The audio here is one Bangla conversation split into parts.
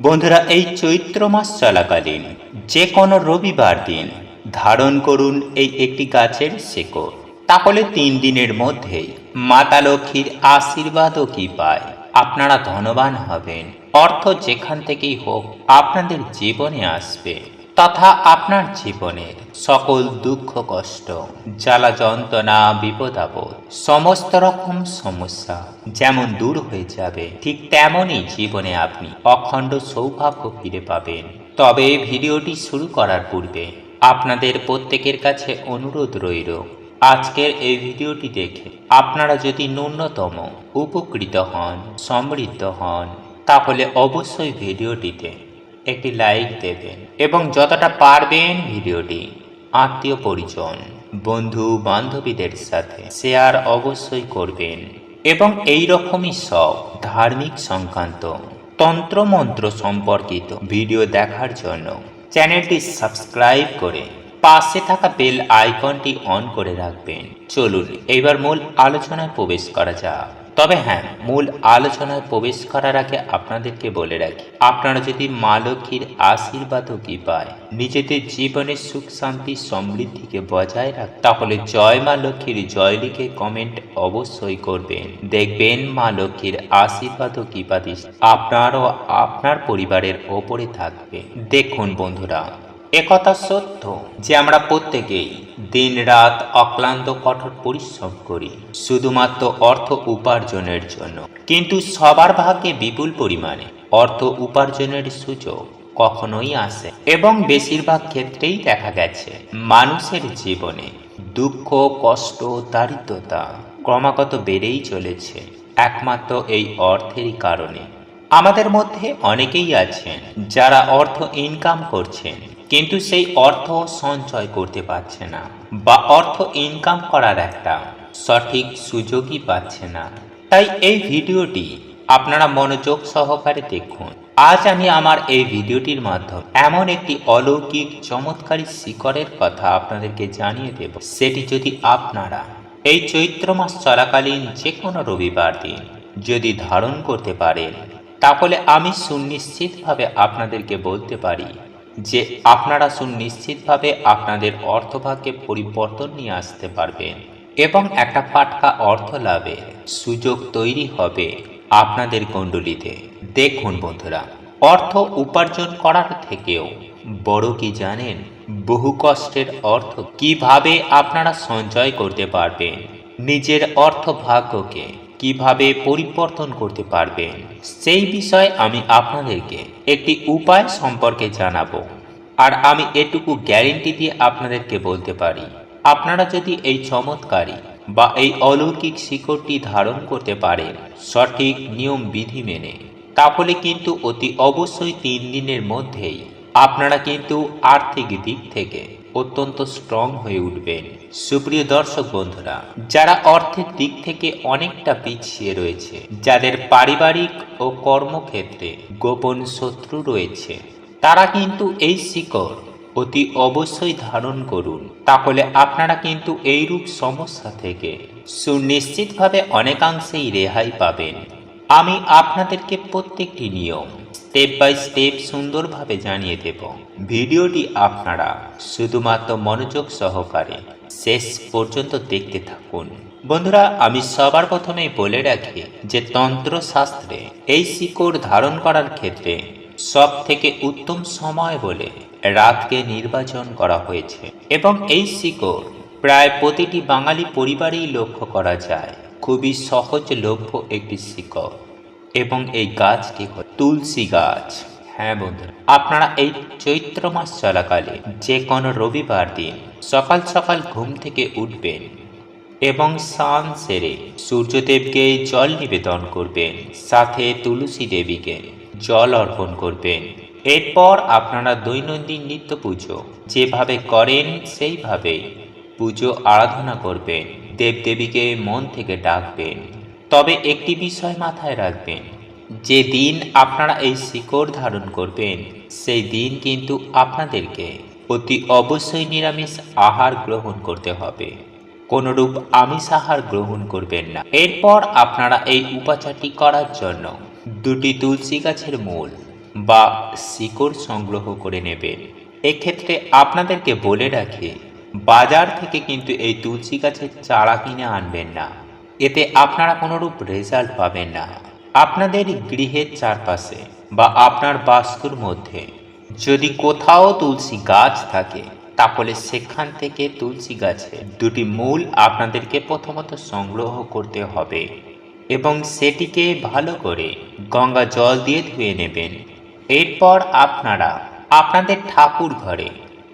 বন্ধুরা, এই চৈত্র মাস চলাকালীন যে কোনো রবিবার দিন ধারণ করুন এই একটি গাছের শেকড়। তাহলে তিন দিনের মধ্যেই মাতা লক্ষ্মীর আশীর্বাদও কি পায়? আপনারা ধনবান হবেন। অর্থ যেখান থেকেই হোক, আপনাদের জীবনে আসবে। তথা আপনার জীবনের সকল দুঃখ, কষ্ট, জ্বালা, যন্ত্রণা, বিপদ, আপদ, সমস্ত রকম সমস্যা যেমন দূর হয়ে যাবে, ঠিক তেমনই জীবনে আপনি অখণ্ড সৌভাগ্য ফিরে পাবেন। তবে ভিডিওটি শুরু করার পূর্বে আপনাদের প্রত্যেকের কাছে অনুরোধ রইল, আজকের এই ভিডিওটি দেখে আপনারা যদি ন্যূনতম উপকৃত হন, সমৃদ্ধ হন, তাহলে অবশ্যই ভিডিওটিতে একটি লাইক দেবেন এবং যতটা পারবেন ভিডিওটি আত্মীয় পরিজন, বন্ধু বান্ধবীদের সাথে শেয়ার অবশ্যই করবেন এবং এই রকমই সব ধার্মিক সংক্রান্ত তন্ত্রমন্ত্র সম্পর্কিত ভিডিও দেখার জন্য চ্যানেলটি সাবস্ক্রাইব করে পাশে থাকা বেল আইকনটি অন করে রাখবেন। চলুন এবার মূল আলোচনায় প্রবেশ করা যাক। তবে হ্যাঁ মূল আলোচনায় প্রবেশ করার আগে আপনাদেরকে বলে রাখি, আপনারা যদি মা লক্ষ্মীর আশীর্বাদও কি পায়, নিজেদের জীবনের সুখ, শান্তি, সমৃদ্ধিকে বজায় রাখ, তাহলে জয় মা লক্ষ্মীর জয় লিখে কমেন্ট অবশ্যই করবেন। দেখবেন মা লক্ষ্মীর আশীর্বাদও কি পাতিস আপনার ও আপনার পরিবারের ওপরে থাকবে। দেখুন বন্ধুরা একথা সত্য যে আমরা প্রত্যেকেই দিন রাত অক্লান্ত কঠোর পরিশ্রম করি, শুধুমাত্র অর্থ উপার্জনের জন্য। কিন্তু সবার ভাগ্যে বিপুল পরিমাণে অর্থ উপার্জনের সুযোগ কখনোই আসে এবং বেশিরভাগ ক্ষেত্রেই দেখা গেছে, মানুষের জীবনে দুঃখ, কষ্ট, দারিদ্রতা ক্রমাগত বেড়েই চলেছে। একমাত্র এই অর্থেরই কারণে। আমাদের মধ্যে অনেকেই আছেন যারা অর্থ ইনকাম করছেন। কিন্তু সেই অর্থ সঞ্চয় করতে পারছে না বা অর্থ ইনকাম করার একটা সঠিক সুযোগই পাচ্ছে না। তাই এই ভিডিওটি আপনারা মনোযোগ সহকারে দেখুন। আজ আমি আমার এই ভিডিওটির মাধ্যমে এমন একটি অলৌকিক চমৎকারী শিকড়ের কথা আপনাদেরকে জানিয়ে দেব। সেটি যদি আপনারা এই চৈত্র মাস চলাকালীন যে কোনো রবিবার দিন যদি ধারণ করতে পারেন, তাহলে আমি সুনিশ্চিতভাবে আপনাদেরকে বলতে পারি যে আপনারা সুনিশ্চিতভাবে আপনাদের অর্থভাগ্যে পরিবর্তন নিয়ে আসতে পারবেন এবং একটা পাটকা অর্থ লাভের সুযোগ তৈরি হবে আপনাদের কুণ্ডলিতে দেখুন বন্ধুরা, অর্থ উপার্জন করার থেকেও বড় কি জানেন? বহু কষ্টের অর্থ কীভাবে আপনারা সঞ্চয় করতে পারবেন? নিজের অর্থ ভাগ্যকে কীভাবে পরিবর্তন করতে পারবেন, সেই বিষয়ে আমি আপনাদেরকে একটি উপায় সম্পর্কে জানাব। আর আমি এটুকু গ্যারেন্টি দিয়ে আপনাদেরকে বলতে পারি, আপনারা যদি এই চমৎকারী বা এই অলৌকিক শিকড়টি ধারণ করতে পারেন সঠিক নিয়ম বিধি মেনে, তাহলে কিন্তু অতি অবশ্যই তিন দিনের মধ্যেই আপনারা কিন্তু আর্থিক দিক থেকে অত্যন্ত স্ট্রং হয়ে উঠবেন। সুপ্রিয় দর্শক বন্ধুরা, যারা অর্থের দিক থেকে অনেকটা পিছিয়ে রয়েছে, যাদের পারিবারিক ও কর্মক্ষেত্রে গোপন শত্রু রয়েছে, তারা কিন্তু এই শিকড় অতি অবশ্যই ধারণ করুন। তাহলে আপনারা কিন্তু এইরূপ সমস্যা থেকে সুনিশ্চিতভাবে অনেকাংশেই রেহাই পাবেন। আমি আপনাদেরকে প্রত্যেকটি নিয়ম স্টেপ বাই স্টেপ সুন্দরভাবে জানিয়ে দেব। ভিডিওটি আপনারা শুধুমাত্র মনোযোগ সহকারে শেষ পর্যন্ত দেখতে থাকুন। বন্ধুরা, আমি সবার প্রথমেই বলে রাখি যে তন্ত্রশাস্ত্রে এই শিকড় ধারণ করার ক্ষেত্রে সব থেকে উত্তম সময় বলে রাতকে নির্বাচন করা হয়েছে এবং এই শিকড় প্রায় প্রতিটি বাঙালি পরিবারেই লক্ষ্য করা যায়। খুবই সহজলভ্য একটি শিকড়। এবং এই গাছটি হল তুলসী গাছ। হ্যাঁ বন্ধুরা। আপনারা এই চৈত্র মাস চলাকালে যে কোনো রবিবার দিন সকাল সকাল ঘুম থেকে উঠবেন এবং স্নান সেরে সূর্যদেবকে জল নিবেদন করবেন সাথে তুলসী দেবীকে জল অর্পণ করবেন। এরপর আপনারা দৈনন্দিন নিত্য পুজো যেভাবে করেন সেইভাবে পুজো আরাধনা করবেন দেবদেবীকে মন থেকে ডাকবেন। তবে একটি বিষয় মাথায় রাখবেন যে দিন আপনারা এই শিকড় ধারণ করবেন, সেই দিন কিন্তু আপনাদেরকে অতি অবশ্যই নিরামিষ আহার গ্রহণ করতে হবে। কোনরূপ আমিষ আহার গ্রহণ করবেন না। এরপর আপনারা এই উপাচারটি করার জন্য দুটি তুলসী গাছের মূল বা শিকড় সংগ্রহ করে নেবেন। এক্ষেত্রে আপনাদেরকে বলে রাখি, বাজার থেকে কিন্তু এই তুলসী গাছের চারা কিনে আনবেন না। এতে আপনারা কোনোরূপ রেজাল্ট পাবেন না। আপনাদের গৃহের চারপাশে বা আপনার বাস্তুর মধ্যে যদি কোথাও তুলসী গাছ থাকে, তাহলে সেখান থেকে তুলসী গাছে দুটি মূল আপনাদেরকে প্রথমত সংগ্রহ করতে হবে এবং সেটিকে ভালো করে গঙ্গা জল দিয়ে ধুয়ে নেবেন। এরপর আপনারা আপনাদের ঠাকুর ঘরে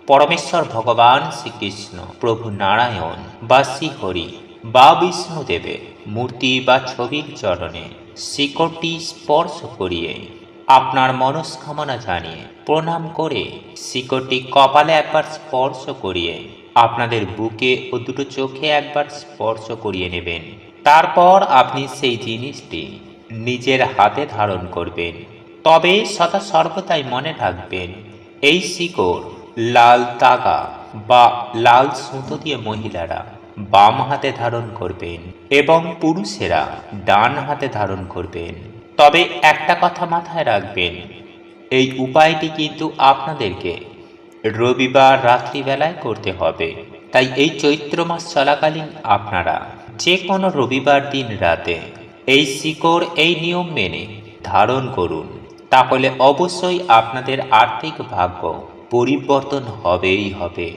পরমেশ্বর ভগবান শ্রীকৃষ্ণ, প্রভু নারায়ণ বা শ্রীহরি বা বিষ্ণুদেবের মূর্তি বা ছবির চরণে শিকড়টি স্পর্শ করিয়ে আপনার মনস্কামনা জানিয়ে প্রণাম করে শিকড়টি কপালে একবার স্পর্শ করিয়ে আপনাদের বুকে ও দুটো চোখে একবার স্পর্শ করিয়ে নেবেন। তারপর আপনি সেই জিনিসটি নিজের হাতে ধারণ করবেন। তবে সদা সর্বদাই মনে রাখবেন, এই শিকড় লাল তাগা বা লাল সুতো দিয়ে মহিলারা বাম হাতে ধারণ করবেন এবং পুরুষেরা ডান হাতে ধারণ করবেন। তবে একটা কথা মাথায় রাখবেন, এই উপায়টি কিন্তু আপনাদেরকে রবিবার রাত্রিবেলায় করতে হবে। তাই এই চৈত্র মাস চলাকালীন আপনারা যে কোনো রবিবার দিন রাতে এই শিকড়, এই নিয়ম মেনে ধারণ করুন। তাহলে অবশ্যই আপনাদের আর্থিক ভাগ্য পরিবর্তন হবেই হবে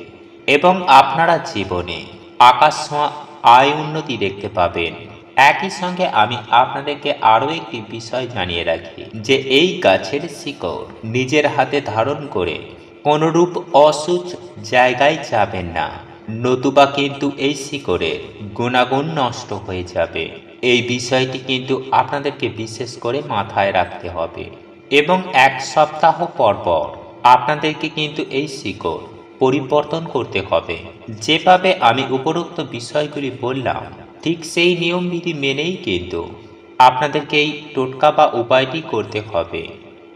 এবং আপনারা জীবনে আকাশ ছোঁয়া আয় উন্নতি দেখতে পাবেন। একই সঙ্গে আমি আপনাদেরকে আরও একটি বিষয় জানিয়ে রাখি যে এই গাছের শিকড় নিজের হাতে ধারণ করে কোনরূপ অসুচ জায়গায় যাবেন না। নতুবা কিন্তু এই শিকড়ের গুণাগুণ নষ্ট হয়ে যাবে। এই বিষয়টি কিন্তু আপনাদেরকে বিশেষ করে মাথায় রাখতে হবে। এবং এক সপ্তাহ পর পর আপনাদেরকে কিন্তু এই শিকড় পরিবর্তন করতে হবে। যেভাবে আমি উপরোক্ত বিষয়গুলি বললাম, ঠিক সেই নিয়মবিধি মেনেই কিন্তু আপনাদেরকে এই টোটকা বা উপায়টি করতে হবে।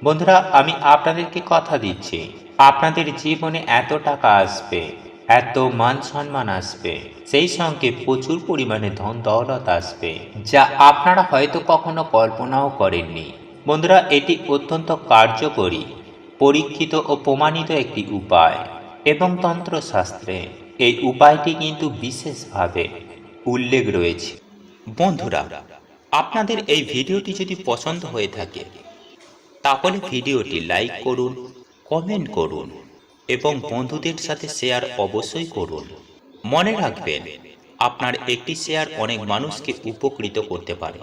বন্ধুরা, আমি আপনাদেরকে কথা দিচ্ছি, আপনাদের জীবনে এত টাকা আসবে, এত মান সম্মান আসবে, সেই সঙ্গে প্রচুর পরিমাণে ধন দৌলত আসবে, যা আপনারা হয়তো কখনো কল্পনাও করেননি। বন্ধুরা, এটি অত্যন্ত কার্যকরী, পরীক্ষিত ও প্রমাণিত একটি উপায়। এবং তন্ত্রশাস্ত্রে এই উপায়টি কিন্তু বিশেষভাবে উল্লেখ রয়েছে। বন্ধুরা, আপনাদের এই ভিডিওটি যদি পছন্দ হয়ে থাকে, তাহলে ভিডিওটি লাইক করুন, কমেন্ট করুন এবং বন্ধুদের সাথে শেয়ার অবশ্যই করুন। মনে রাখবেন, আপনার একটি শেয়ার অনেক মানুষকে উপকৃত করতে পারে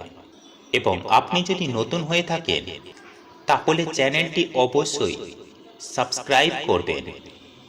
এবং আপনি যদি নতুন হয়ে থাকেন, তাহলে চ্যানেলটি অবশ্যই সাবস্ক্রাইব করবেন।